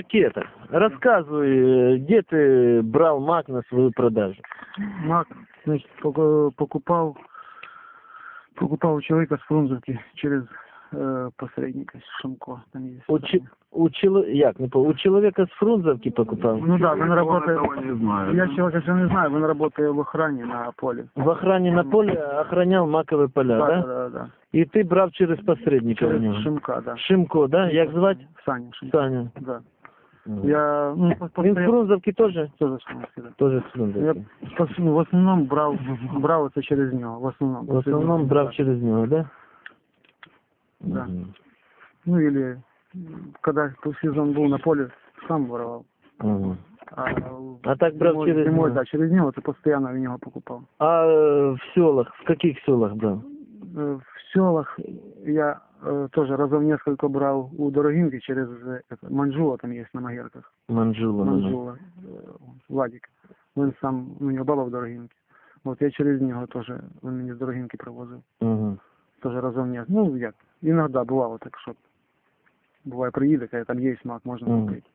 Ракета, рассказывай, э, где ты брал мак на свою продажу? Мак, значит, поку- покупал, покупал у человека с Фрунзенки через э, посредника Шамко. Там есть. У, чи- у, чело- як, не по- у человека с Фрунзовки покупал? Ну да, он работает. не знаю. Я человека еще не знаю, он работает в охране на поле. В охране на поле охранял маковые поля, да, да? да, да, да. И ты брав через посредника у Через него? Шимка, да. Шимко, да? Як звать? Саня Шимка. Саня. Да. Мгм. Я, ну, по- Він з постоянно... Фрунзовки тоже? Тоже Шимка, да. Тоже з Я Фрунзовки. пос- ну, в основном брал, брал это через него, в основном. В основном брав через него, да? Да. Мгм. Ну или, м, когда сезон был на поле, сам воровал. Мгм. А, А так брав зимой, через зимой, него? да, через него ты постоянно у него покупал. А э, в селах, в каких селах брал? Э, В селах я э, тоже разов несколько брал у Дорогинки через э, это, Манжула, там есть на Магерках. Манжула. наверное. Манжула, э, Владик. Он сам, у него баба в Дорогинке. Вот я через него тоже, он мені з Дорогинки привозив. Мгм. Тоже разов не. Ну, як, іноді бувало так, що буває приїде, каже, там є смак, можна Мгм. купити.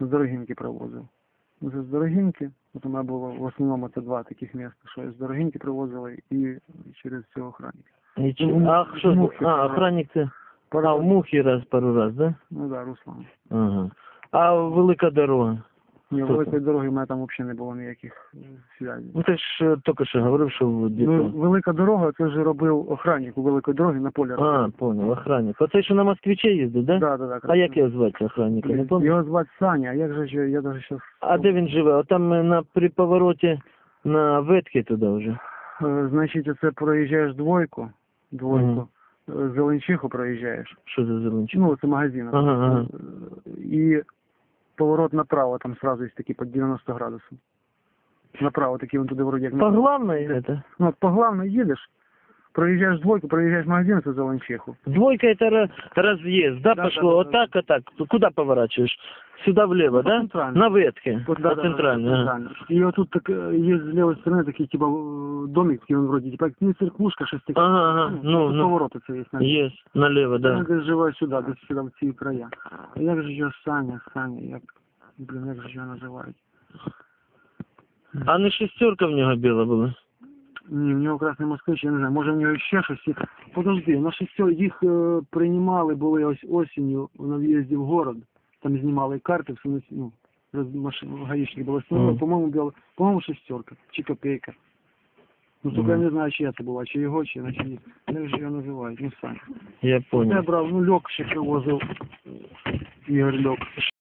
З Дорогинки привозив. Ну, З Дорогинки, от у мене було в основному це два таких міста, що я з Дорогинки привозили і через цього охранника. И че- Ну, а, что, Мухи а, охранник ты? Пару А, в Мухі раз, пару раз, да? Ну да, Руслан. Ага. А велика дорога? Ні, Хто великої дороги в мене там взагалі не було ніяких е, зв'язів. Ну ти ж е, тільки що говорив, що в Ну, дітей. велика дорога, це вже робив охранник у великої дороги на полі. А, понял, охранник. Оце що на москвиче їздить, да? да, да, да, А як його звати охранника, не пам'ятаю? Його звати Саня, а як же ж, я навіть зараз... А де він живе? От там е, на при повороті на ветки туди вже. Е, Значить, оце проїжджаєш двойку, двойку, е, Зеленчиху проїжджаєш. Що за Зеленчиху? Ну, це магазин. Ага, ага. Е, І поворот направо, там сразу є такий під 90 градусів. Направо, такий він туди вроді як... По главной это? Ну, по главной їдеш, проїжджаєш двойку, проїжджаєш магазин, це Зеленчиху. Двойка это ра- разъезд, да, Да, пошло? да, вот да, так, а так. Куда поворачиваешь? Сюда влево, По да? центральной. На ветке. Вот, по да, да, да, центральной. ага. центрально. И вот тут так, э, есть с левой стороны такие типа э, домик, такие он вроде типа не церквушка, щось таке. Ага, ага, ну, тут ну. повороти це є. на- Есть, налево, Я да. десь живе сюди, десь сюди в ці края. А як же його Саня, Саня, як, блін, як же його називають? А не шестерка в нього біла була? Ні, в нього красний москвич, я не знаю, може в нього ще щось. є. Подожди, на шістьо їх е, приймали, були ось осінню на в'їзді в город, там знімали карти, все на ну, роз- машин, гаїчник були Мгм. по-моєму, біло, по-моєму, шестерка, чи копейка. Ну, тільки я Мгм. не знаю, чия це була, чи його, чи чи ні. Як же його називають, ну, Саня. Я Я понял. брав, ну, льок ще привозив, Ігор Льок.